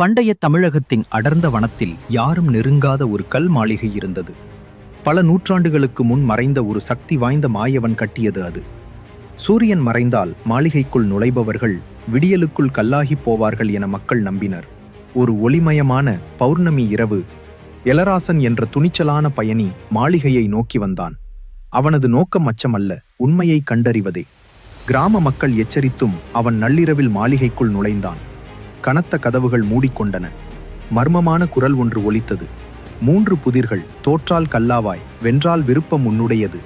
பண்டைய தமிழகத்தின் அடர்ந்த வனத்தில் யாரும் நெருங்காத ஒரு கல் மாளிகை இருந்தது. பல நூற்றாண்டுகளுக்கு முன் மறைந்த ஒரு சக்தி வாய்ந்த மாயவன் கட்டியது அது. சூரியன் மறைந்தால் மாளிகைக்குள் நுழைபவர்கள் விடியலுக்குள் கல்லாகிப் போவார்கள் என மக்கள் நம்பினர். ஒரு ஒளிமயமான பௌர்ணமி இரவு எலராசன் என்ற துணிச்சலான பயணி மாளிகையை நோக்கி வந்தான். அவனது நோக்கம் அச்சமல்ல உண்மையை கண்டறிவதே. கிராம மக்கள் எச்சரித்தும் அவன் நள்ளிரவில் மாளிகைக்குள் நுழைந்தான். கனத்த கதவுகள் மூடிக்கொண்டன. மர்மமான குரல் ஒன்று ஒலித்தது. மூன்று புதிர்கள் தோற்றால் கல்லாவாய் வென்றால் விருப்பம் உன்னுடையது.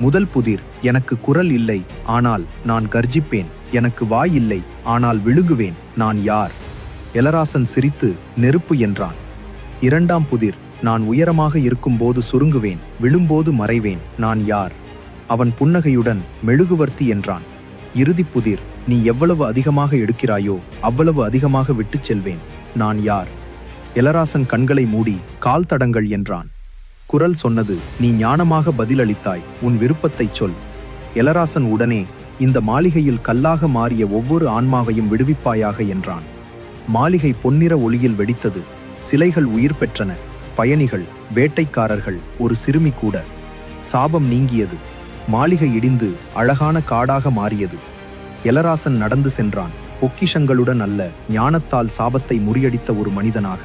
முதல் புதிர் எனக்கு குரல் இல்லை ஆனால் நான் கர்ஜிப்பேன். எனக்கு வாய் இல்லை ஆனால் விழுகுவேன் நான் யார்? எலராசன் சிரித்து நெருப்பு என்றான். இரண்டாம் புதிர் நான் உயரமாக இருக்கும்போது சுருங்குவேன் விழும்போது மறைவேன் நான் யார்? அவன் புன்னகையுடன் மெழுகுவர்த்தி என்றான். இறுதிப் புதிர் நீ எவ்வளவு அதிகமாக எடுக்கிறாயோ அவ்வளவு அதிகமாக விட்டுச் செல்வேன். நான் யார்? எலராசன் கண்களை மூடி கால் தடங்கள் என்றான். குரல் சொன்னது நீ ஞானமாக பதிலளித்தாய் உன் விருப்பத்தைச் சொல். எலராசன் உடனே இந்த மாளிகையில் கல்லாக மாறிய ஒவ்வொரு ஆன்மாவையும் விடுவிப்பாயாக என்றான். மாளிகை பொன்னிற ஒளியில் வெடித்தது சிலைகள் உயிர் பெற்றன பயணிகள் வேட்டைக்காரர்கள் ஒரு சிறுமி கூட. சாபம் நீங்கியது மாளிகை இடிந்து அழகான காடாக மாறியது. எலராசன் நடந்து சென்றான். பொக்கிஷங்களுடன் அல்ல ஞானத்தால் சாபத்தை முறியடித்த ஒரு மனிதனாக.